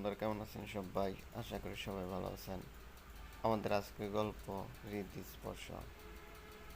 বন্ধুরা, কেমন আছেন সবাই? আশা করি সবাই ভালো আছেন। আমাদের আজকের গল্প হৃদি স্পর্শ।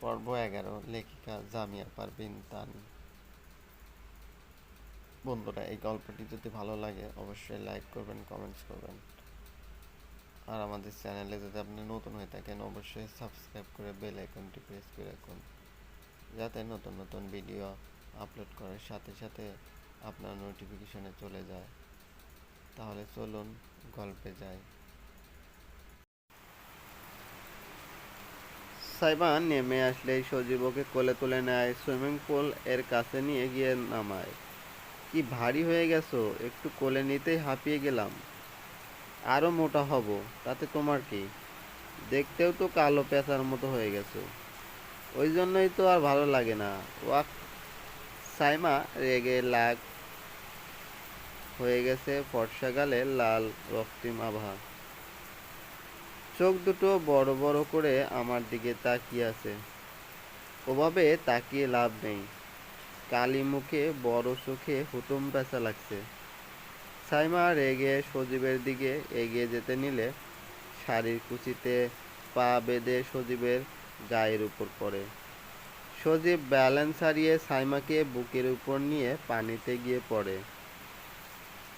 পর্ব এগারো, লেখিকা জামিয়া পারবিন তানি। বন্ধুরা, এই গল্পটি যদি ভালো লাগে, অবশ্যই লাইক করবেন কমেন্টস করবেন। আর আমাদের চ্যানেলে যদি আপনি নতুন হয়ে থাকেন, অবশ্যই সাবস্ক্রাইব করে বেল আইকনটি প্রেস করে রাখুন। যাতে নতুন নতুন ভিডিও আপলোড করার সাথে সাথে আপনার নোটিফিকেশনে চলে যায়। তাহলে চলুন গল্পে যাই। সাইবান নেমে আসলেই সজীবকে কোলে তুলে নেয়, সুইমিং পুল এর কাছে নিয়ে গিয়ে নামায়। কি ভারী হয়ে গেছো, একটু কোলে নিতেই হাঁপিয়ে গেলাম। আরও মোটা হব, তাতে তোমার কি? দেখতেও তো কালো পেঁচার মতো হয়ে গেছো। ওই জন্যই তো আর ভালো লাগে না। ওয়াক সাইমা রেগে লাগ হয়ে গেছে ফর্সা গালে লাল রক্তিম আভা। চোখ দুটো বড় বড় করে আমার দিকে তাকিয়ে আছে। ওভাবে তাকিয়ে লাভ নেই। কালি মুখে বড় চোখে হুতুম পেঁচা লাগছে। সাইমা রেগে সজীবের দিকে এগিয়ে যেতে নিলে শাড়ির কুচিতে পা বেঁধে সজীবের গায়ের উপর পড়ে। সজীব ব্যালেন্স হারিয়ে সাইমাকে বুকের উপর নিয়ে পানিতে গিয়ে পড়ে।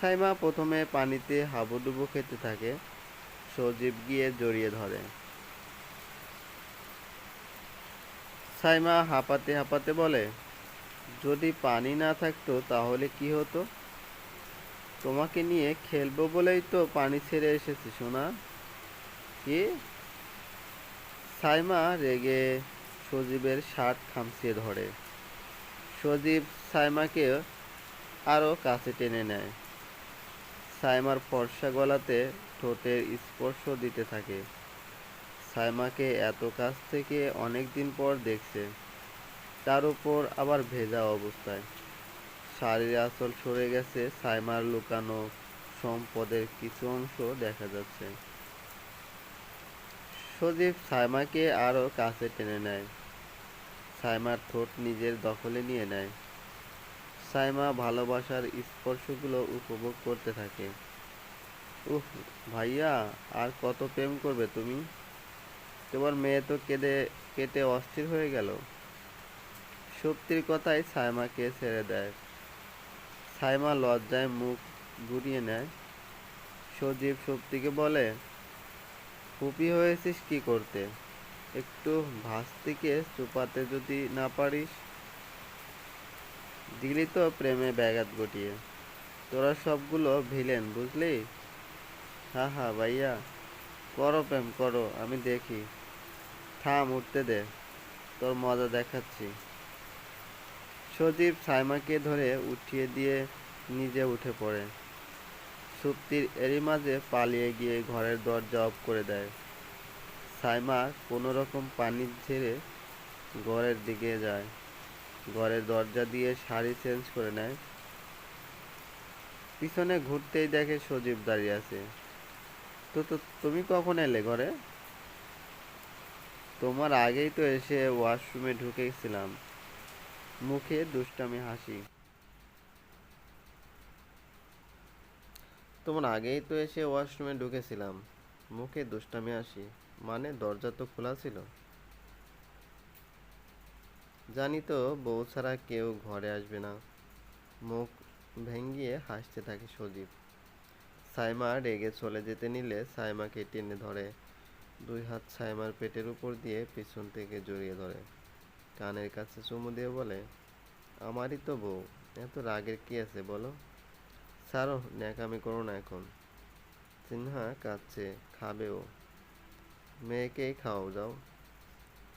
সাইমা প্রথমে পানিতে হাবুডুবু খেতে থাকে, সজীব গিয়ে জড়িয়ে ধরে। সাইমা হাঁপাতে হাঁপাতে বলে, যদি পানি না থাকতো তাহলে কি হতো? তোমাকে নিয়ে খেলব বলেই তো পানি ছেড়ে এসেছি, সোনা। কি? সাইমা রেগে সজীবের শার্ট খামচিয়ে ধরে। সজীব সাইমাকে আরও কাছে টেনে নেয়। সাইমার ফর্সা গলাতে ঠোঁটের স্পর্শ দিতে থাকে। সাইমাকে এত কাছ থেকে অনেক দিন পর দেখছে। তার উপর আবার ভেজা অবস্থায়। শাড়ির আঁচল সরে গেছে, সাইমার লুকানো সম্পদের কিছু অংশ দেখা যাচ্ছে। সজীব সাইমাকে আরও কাছে টেনে নেয়। সাইমার ঠোঁট নিজের দখলে নিয়ে নেয়। সাইমা ভালোবাসার স্পর্শগুলো উপভোগ করতে থাকে। উহ ভাইয়া, আর কত প্রেম করবে তুমি? তোমার মেয়ে তো কেঁদে, কেটে অস্থির হয়ে গেল। সত্যির কথাই সাইমাকে ছেড়ে দেয়। সাইমা লজ্জায় মুখ ঘুরিয়ে নেয়। সজীব সত্যিকে বলে, ফুপি হয়েছিস কি করতে? একটু ভাস্তিকে চুপাতে যদি না পারিস দিলি তো প্রেমে ব্যাঘাত ঘটিয়ে। তোরা সবগুলো ভিলেন, বুঝলি? হা হা, ভাইয়া। করো প্রেম, করো, আমি দেখি। থাম, উঠতে দে। তোর মজা দেখাচ্ছি। সজীব সাইমাকে ধরে উঠিয়ে দিয়ে নিজে উঠে পড়ে। সুপ্তির এরই মাঝে পালিয়ে গিয়ে ঘরের দরজা অফ করে দেয়। সাইমা কোনো রকম পানি ঝেড়ে ঘরের দিকে যায়। ঘরের দরজা দিয়ে শাড়ি চেঞ্জ করে নেয়। পিছনে ঘুরতেই দেখে সজীব দাঁড়িয়ে আছে। তো তো তুমি কখন এলে ঘরে? তোমার আগেই তো এসে ওয়াশরুমে ঢুকেছিলাম। মুখে দুষ্টামি, হাসি। তোমার আগেই তো এসে ওয়াশরুমে ঢুকেছিলাম। মুখে দুষ্টামি, হাসি। মানে দরজা তো খোলা ছিল? জানি তো, বউ ছাড়া কেউ ঘরে আসবে না। মুখ ভেঙ্গিয়ে হাসতে থাকে সজীব। সাইমা রেগে চলে যেতে নিলে সাইমাকে টেনে ধরে। দুই হাত সাইমার পেটের উপর দিয়ে পিছন থেকে জড়িয়ে ধরে। কানের কাছে চুমু দিয়ে বলে, আমারই তো বউ, এত রাগের কি আছে বলো? ছাড়ো, ন্যাকামি করো না এখন। সিনহা কাঁদছে, খাবেও। মেয়েকেই খাও যাও।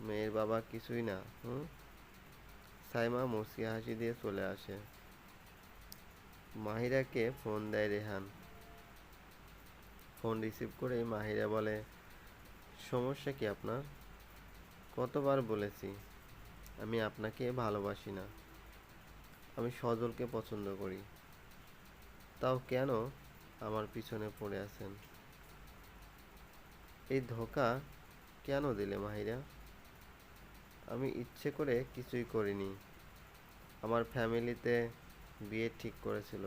মেয়ের বাবা কিছুই না, হুম? সাইমা মুসকি হাসি দিয়ে চলে আসে। মাহিরাকে ফোন দেয় রেহান। ফোন রিসিভ করে মাহিরা বলে, সমস্যা কি আপনার? কতবার বলেছি, আমি আপনাকে ভালোবাসি না। আমি সজলকে পছন্দ করি। তাও কেন আমার পিছনে পড়ে আছেন? এই ধোকা কেন দিলে মাহিরা? আমি ইচ্ছে করে কিছুই করিনি। আমার ফ্যামিলিতে বিয়ে ঠিক করেছিল।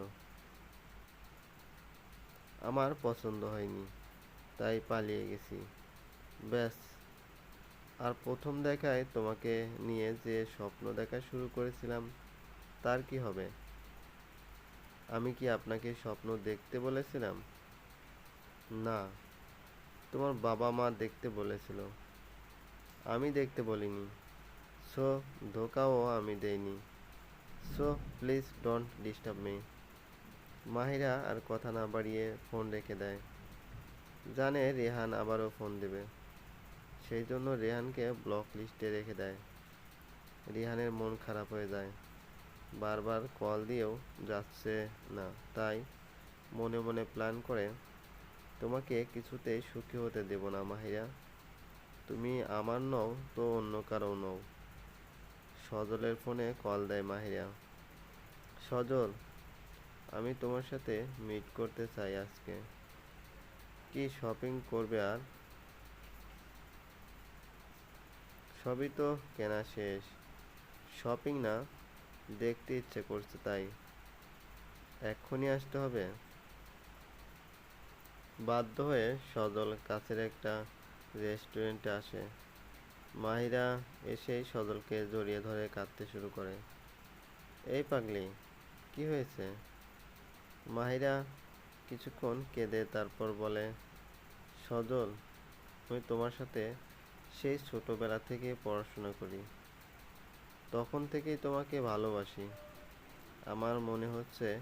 আমার পছন্দ হয়নি, তাই পালিয়ে গেছি। ব্যাস, আর প্রথম দেখায় তোমাকে নিয়ে যে স্বপ্ন দেখা শুরু করেছিলাম, তার কি হবে? আমি কি আপনাকে স্বপ্ন দেখতে বলেছিলাম? না, তোমার বাবা মা দেখতে বলেছিল। আমি দেখতে বলিনি। সো ধোকাও আমি দেইনি so please don't disturb me Mahira আর কথা না বাড়িয়ে ফোন রেখে দেয়। জানে রেহান আবারও ফোন দেবে। সেই জন্য রেহানকে ব্লক লিস্টে রেখে দেয়। রেহানের মন খারাপ হয়ে যায়। বারবার কল দিয়েও যাচ্ছে না। তাই মনে মনে প্ল্যান করে, তোমাকে কিছুতেই সুখী হতে দেব না মাহিরা। তুমি আমার নও, তো অন্য কারও নও। সজলের ফোনে কল দেয় মাহিরা সজল, আমি তোমার সাথে মিট করতে চাই আজকে। কি শপিং করবে আর? সবই তো কেনা শেষ। শপিং না, দেখতে ইচ্ছে করছে তাই। এক্ষুনি আসতে হবে। বাধ্য হয়ে সজল কাছের একটা রেস্টুরেন্টে আসে। মাহিরা এসেই সজলকে জড়িয়ে ধরে কাঁদতে শুরু করে। এই পাগলি, কি হয়েছে? মাহিরা কিছুক্ষণ কেঁদে তারপর বলে, সজল, আমি তোমার সাথে সেই ছোটবেলা থেকে পড়াশোনা করি। তখন থেকেই তোমাকে ভালোবাসি। আমার মনে হচ্ছে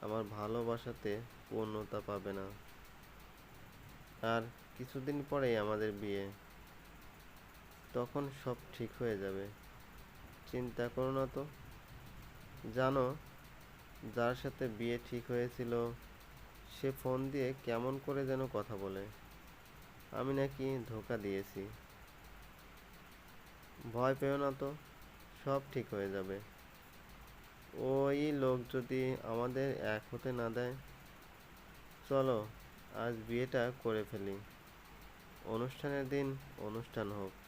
আমার ভালোবাসাতে পূর্ণতা পাবে না। আর কিছুদিন পরেই আমাদের বিয়ে। তখন সব ঠিক হয়ে যাবে। চিন্তা করো না তো। জানো, যার সাথে বিয়ে ঠিক হয়েছিল, সে ফোন দিয়ে কেমন করে যেন কথা বলে। আমি নাকি ধোকা দিয়েছি। ভয় পেও না তো, সব ঠিক হয়ে যাবে। ওই লোক যদি আমাদের এক হতে না দেয়, চলো আজ বিয়েটা করে ফেলি। অনুষ্ঠানের দিন অনুষ্ঠান হোক।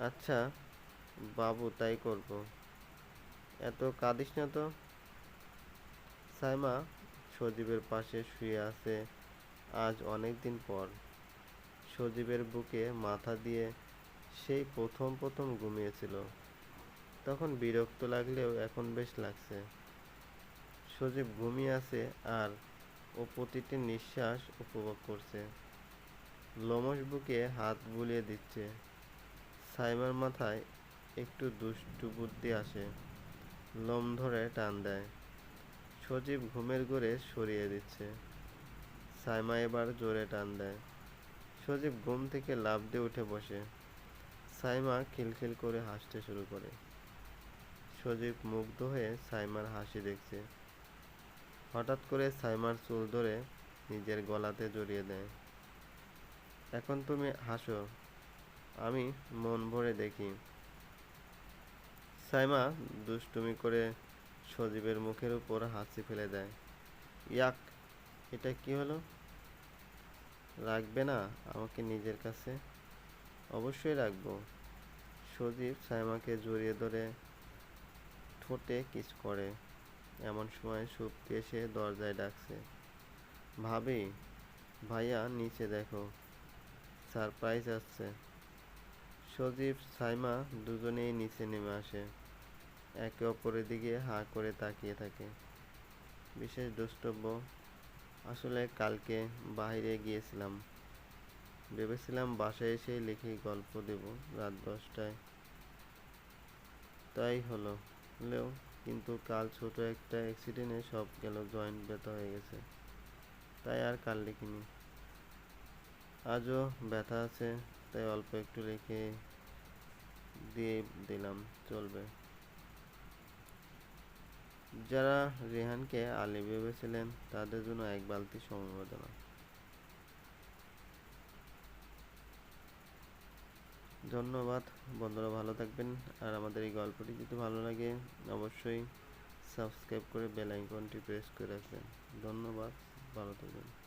আচ্ছা বাবু তাই করব। এত কাঁদিস না তো? সাইমা সজীবের পাশে শুয়ে আছে আজ অনেক দিন পর। সজীবের বুকে মাথা দিয়ে সেই প্রথম প্রথম ঘুমিয়েছিল। তখন বিরক্ত লাগলেও এখন বেশ লাগছে। সজীব ঘুমিয়ে আছে আর ও প্রতিটি নিঃশ্বাস উপভোগ করছে। লোমশ বুকে হাত বুলিয়ে দিচ্ছে। সাইমার মাথায় একটু দুষ্টু বুদ্ধি আসে, লোম ধরে টান দেয়। সজীব ঘুমের ঘোরে সরিয়ে দিচ্ছে। সাইমা এবার জোরে টান দেয়। সজীব ঘুম থেকে লাফ দিয়ে উঠে বসে। সাইমা খিলখিল করে হাসতে শুরু করে। সজীব মুগ্ধ হয়ে সাইমার হাসি দেখছে। হঠাৎ করে সাইমার চুল ধরে নিজের গলাতে জড়িয়ে দেয়। এখন তুমি হাসো আমি মন ভরে দেখি। সাইমা দুষ্টুমি করে সজীবের মুখের উপর হাসি ফেলে দেয়। ইয়াক, এটা কি হলো? রাখবে না আমাকে নিজের কাছে? অবশ্যই রাখব। সজীব সাইমাকে জড়িয়ে ধরে ঠোঁটে কিস করে। এমন সময় সুপ্তি এসে দরজায় ডাকছে। ভাবি, ভাইয়া নিচে দেখো। সারপ্রাইজ আসছে। সজীব, সাইমা দুজনেই নিচে নেমে আসে। একে অপরের দিকে হাঁ করে তাকিয়ে থাকে। বিশেষ দ্রষ্টব্য, আসলে কালকে বাইরে গিয়েছিলাম। ভেবেছিলাম বাসায় এসে লিখে গল্প দেব রাত দশটায়। তাই হলো, হলেও কিন্তু কাল ছোট একটা অ্যাক্সিডেন্টে সব গেল জয়েন্ট ব্যথা হয়ে গেছে। তাই আর কাল লিখিনি। আজও ব্যথা আছে তাই অল্প একটু রেখে দিয়ে দিলাম, চলবে। যারা রেহানকে আলী ভেবেছিলেন, তাদের জন্য এক বালতি সমবেদনা। ধন্যবাদ, বন্ধুরা ভালো থাকবেন। আর আমাদের এই গল্পটি যদি ভালো লাগে, অবশ্যই সাবস্ক্রাইব করে বেল আইকনটি প্রেস করে রাখবেন। ধন্যবাদ, ভালো থাকবেন।